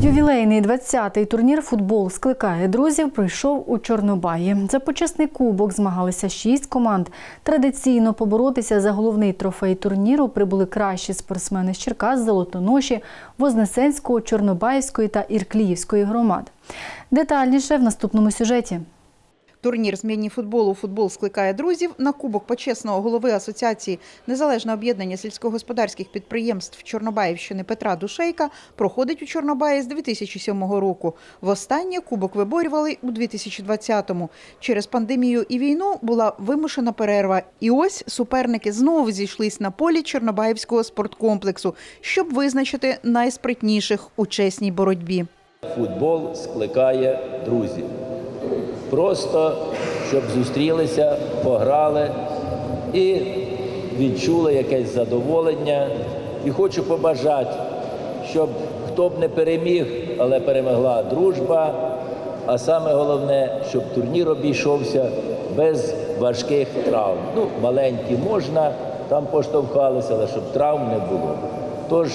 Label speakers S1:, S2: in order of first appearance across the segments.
S1: Ювілейний 20-й турнір футбол скликає друзів. Прийшов у Чорнобаї. За почесний кубок змагалися шість команд. Традиційно поборотися за головний трофей турніру прибули кращі спортсмени з Черкас, Золотоноші, Вознесенського, Чорнобаївської та Іркліївської громад. Детальніше в наступному сюжеті.
S2: Турнір з міні-футболу «Футбол скликає друзів на кубок почесного голови Асоціації Незалежне об'єднання сільськогосподарських підприємств Чорнобаївщини Петра Душейка проходить у Чорнобаї з 2007 року. Востаннє кубок виборювали у 2020-му. Через пандемію і війну була вимушена перерва. І ось суперники знову зійшлись на полі Чорнобаївського спорткомплексу, щоб визначити найспритніших у чесній боротьбі.
S3: Футбол скликає друзів. Просто щоб зустрілися, пограли і відчули якесь задоволення. І хочу побажати, щоб хто б не переміг, але перемогла дружба. А саме головне, щоб турнір обійшовся без важких травм. Ну, маленькі можна, там поштовхалися, але щоб травм не було. Тож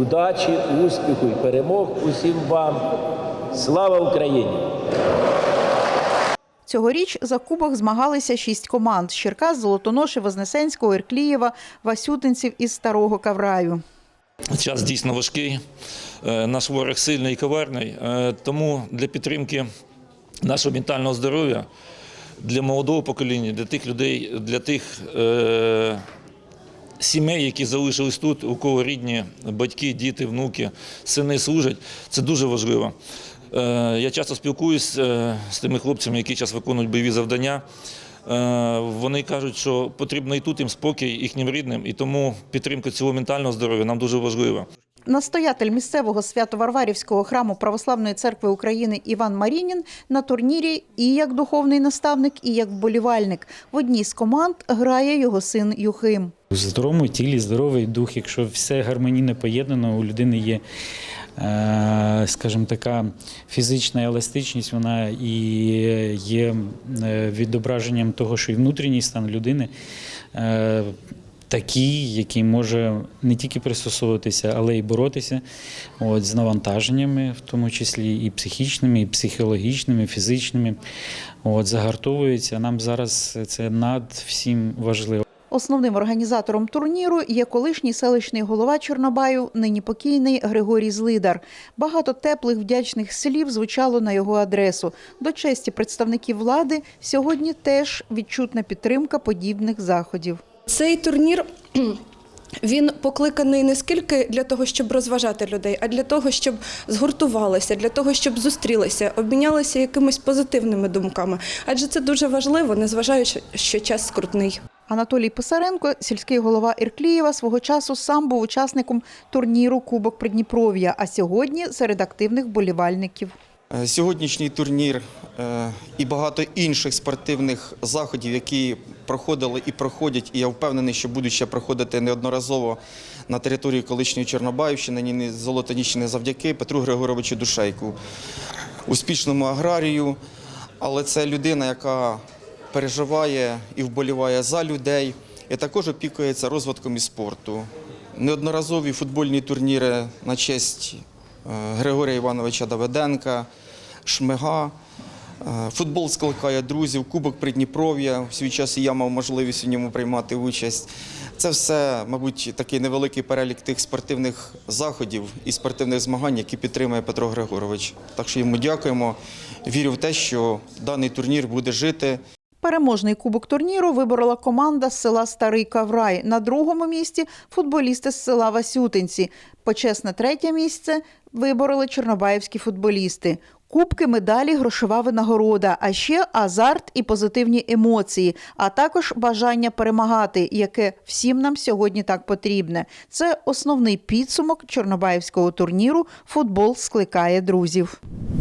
S3: удачі, успіху і перемог усім вам. Слава Україні!
S2: Цьогоріч за кубок змагалися шість команд – Черкас, Золотоноші, Вознесенського, Ірклієва, Васютинців із Старого Кавраю.
S4: Час дійсно важкий, е, наш ворог сильний і коварний, е, тому для підтримки нашого ментального здоров'я, для молодого покоління, для тих людей, для тих е, сімей, які залишились тут, у кого рідні, батьки, діти, внуки, сини служать, це дуже важливо. Е, Я часто спілкуюсь е, з тими хлопцями, які зараз виконують бойові завдання. Е, Вони кажуть, що потрібно і тут їм спокій їхнім рідним, і тому підтримка цього ментального здоров'я нам дуже важлива.
S2: Настоятель місцевого Свято-Варварівського храму Православної церкви України Іван Марінін на турнірі і як духовний наставник, і як вболівальник. В одній з команд грає його син Юхим.
S5: У здоровому тілі здоровий дух, якщо все гармонійно поєднано, у людини є, скажімо, така фізична еластичність, вона і є е, відображенням того, що і внутрішній стан людини е, такий, який може не тільки пристосовуватися, але й боротися от, з навантаженнями, в тому числі і психічними, і психологічними, і фізичними. От, загартовується. Нам зараз це над всім важливо.
S2: Основним організатором турніру є колишній селищний голова Чорнобаю, нині покійний Григорій Злидар. Багато теплих вдячних слів звучало на його адресу. До честі представників влади сьогодні теж відчутна підтримка подібних заходів.
S6: Цей турнір він покликаний не скільки для того, щоб розважати людей, а для того, щоб згуртувалися, для того, щоб зустрілися, обмінялися якимись позитивними думками. Адже це дуже важливо, незважаючи, що час скрутний.
S2: Анатолій Писаренко, сільський голова Ірклієва, свого часу сам був учасником турніру Кубок Придніпров'я, а сьогодні серед активних болівальників.
S7: Е, Сьогоднішній турнір е, і багато інших спортивних заходів, які проходили і проходять, і я впевнений, що будуть ще проходити неодноразово на території колишньої Чорнобаївщини, нині Золотоніщини завдяки Петру Григоровичу Душейку, успішному аграрію. Але це людина, яка переживає і вболіває за людей, і також опікується розвитком і спорту. Неодноразові футбольні турніри на честь е, Григорія Івановича Давиденка, Шмига. Е, Футбол скликає друзів, Кубок Придніпров'я. В свій час і я мав можливість у ньому приймати участь. Це все, мабуть, такий невеликий перелік тих спортивних заходів і спортивних змагань, які підтримує Петро Григорович. Так що йому дякуємо. Вірю в те, що даний турнір буде жити.
S2: Переможний кубок турніру виборола команда з села Старий Каврай. На другому місці футболісти з села Васютинці. Почесне третє місце вибороли чорнобаївські футболісти. Кубки, медалі, грошова винагорода, а ще азарт і позитивні емоції, а також бажання перемагати, яке всім нам сьогодні так потрібне. Це основний підсумок чорнобаївського турніру Футбол скликає друзів.